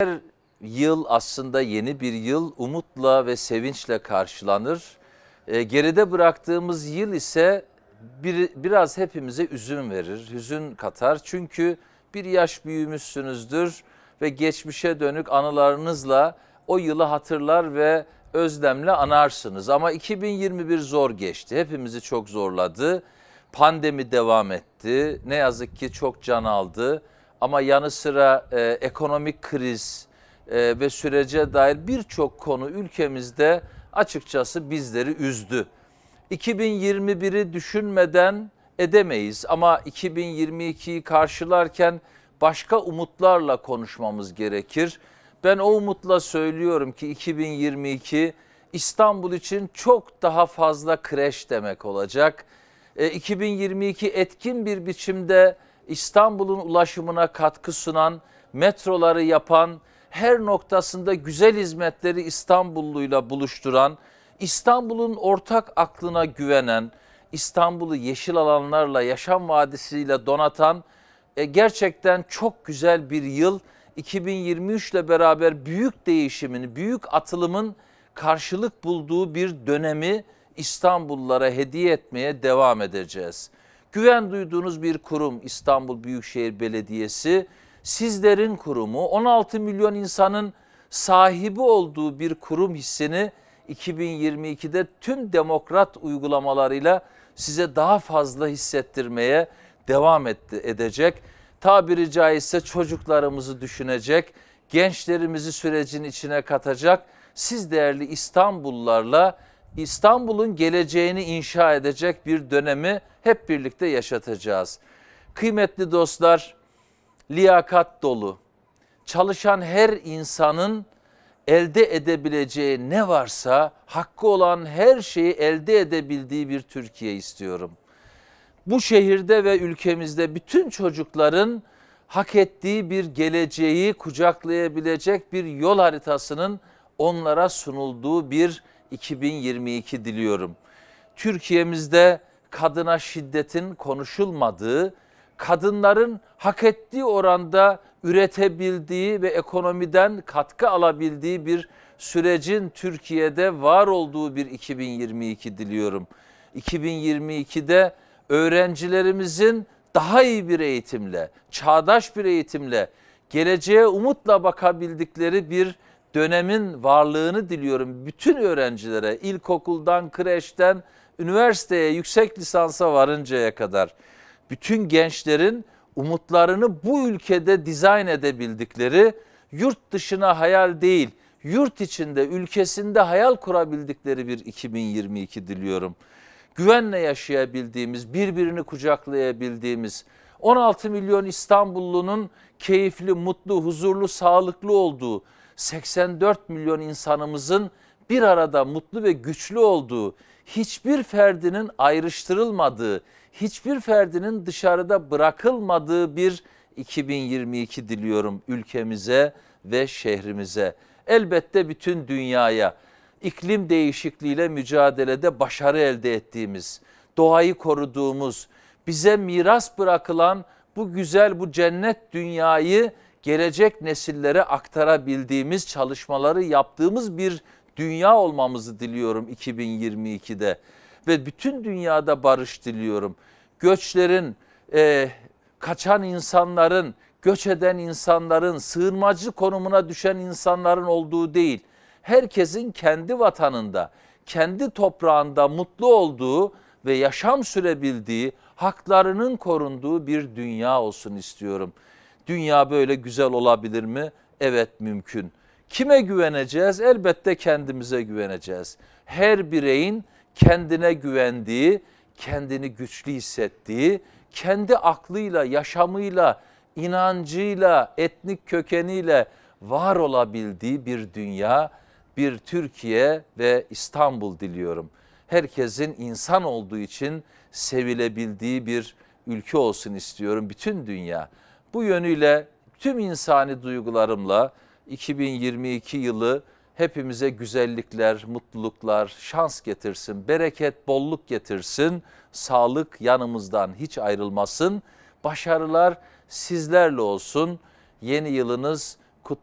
Her yıl aslında yeni bir yıl umutla ve sevinçle karşılanır. E, geride bıraktığımız yıl ise bir, biraz hepimize üzüm verir, hüzün katar. Çünkü bir yaş büyümüşsünüzdür ve geçmişe dönük anılarınızla o yılı hatırlar ve özlemle anarsınız. Ama 2021 zor geçti, hepimizi çok zorladı. Pandemi devam etti, ne yazık ki çok can aldı. Ama yanı sıra e, ekonomik kriz e, ve sürece dair birçok konu ülkemizde açıkçası bizleri üzdü. 2021'i düşünmeden edemeyiz ama 2022'yi karşılarken başka umutlarla konuşmamız gerekir. Ben o umutla söylüyorum ki 2022 İstanbul için çok daha fazla kreş demek olacak. E, 2022 etkin bir biçimde İstanbul'un ulaşımına katkı sunan, metroları yapan, her noktasında güzel hizmetleri İstanbulluyla buluşturan, İstanbul'un ortak aklına güvenen, İstanbul'u yeşil alanlarla, yaşam vadisiyle donatan e, gerçekten çok güzel bir yıl. 2023 ile beraber büyük değişimin, büyük atılımın karşılık bulduğu bir dönemi İstanbullulara hediye etmeye devam edeceğiz. Güven duyduğunuz bir kurum İstanbul Büyükşehir Belediyesi, sizlerin kurumu, 16 milyon insanın sahibi olduğu bir kurum hissini 2022'de tüm demokrat uygulamalarıyla size daha fazla hissettirmeye devam etti, edecek. Tabiri caizse çocuklarımızı düşünecek, gençlerimizi sürecin içine katacak. Siz değerli İstanbullularla İstanbul'un geleceğini inşa edecek bir dönemi hep birlikte yaşatacağız. Kıymetli dostlar, liyakat dolu, çalışan her insanın elde edebileceği ne varsa hakkı olan her şeyi elde edebildiği bir Türkiye istiyorum. Bu şehirde ve ülkemizde bütün çocukların hak ettiği bir geleceği kucaklayabilecek bir yol haritasının onlara sunulduğu bir 2022 diliyorum. Türkiye'mizde kadına şiddetin konuşulmadığı, kadınların hak ettiği oranda üretebildiği ve ekonomiden katkı alabildiği bir sürecin Türkiye'de var olduğu bir 2022 diliyorum. 2022'de öğrencilerimizin daha iyi bir eğitimle, çağdaş bir eğitimle, geleceğe umutla bakabildikleri bir dönemin varlığını diliyorum bütün öğrencilere. ilkokuldan, kreşten, üniversiteye, yüksek lisansa varıncaya kadar bütün gençlerin umutlarını bu ülkede dizayn edebildikleri, yurt dışına hayal değil, yurt içinde, ülkesinde hayal kurabildikleri bir 2022 diliyorum. Güvenle yaşayabildiğimiz, birbirini kucaklayabildiğimiz, 16 milyon İstanbullunun keyifli, mutlu, huzurlu, sağlıklı olduğu, 84 milyon insanımızın bir arada mutlu ve güçlü olduğu, hiçbir ferdinin ayrıştırılmadığı, hiçbir ferdinin dışarıda bırakılmadığı bir 2022 diliyorum ülkemize ve şehrimize. Elbette bütün dünyaya iklim değişikliğiyle mücadelede başarı elde ettiğimiz, doğayı koruduğumuz, bize miras bırakılan bu güzel bu cennet dünyayı gelecek nesillere aktarabildiğimiz çalışmaları yaptığımız bir dünya olmamızı diliyorum 2022'de ve bütün dünyada barış diliyorum. Göçlerin, e, kaçan insanların, göç eden insanların, sığınmacı konumuna düşen insanların olduğu değil, herkesin kendi vatanında, kendi toprağında mutlu olduğu ve yaşam sürebildiği, haklarının korunduğu bir dünya olsun istiyorum. Dünya böyle güzel olabilir mi? Evet mümkün. Kime güveneceğiz? Elbette kendimize güveneceğiz. Her bireyin kendine güvendiği, kendini güçlü hissettiği, kendi aklıyla, yaşamıyla, inancıyla, etnik kökeniyle var olabildiği bir dünya, bir Türkiye ve İstanbul diliyorum. Herkesin insan olduğu için sevilebildiği bir ülke olsun istiyorum bütün dünya. Bu yönüyle tüm insani duygularımla 2022 yılı hepimize güzellikler, mutluluklar, şans getirsin, bereket, bolluk getirsin, sağlık yanımızdan hiç ayrılmasın. Başarılar sizlerle olsun. Yeni yılınız kutlu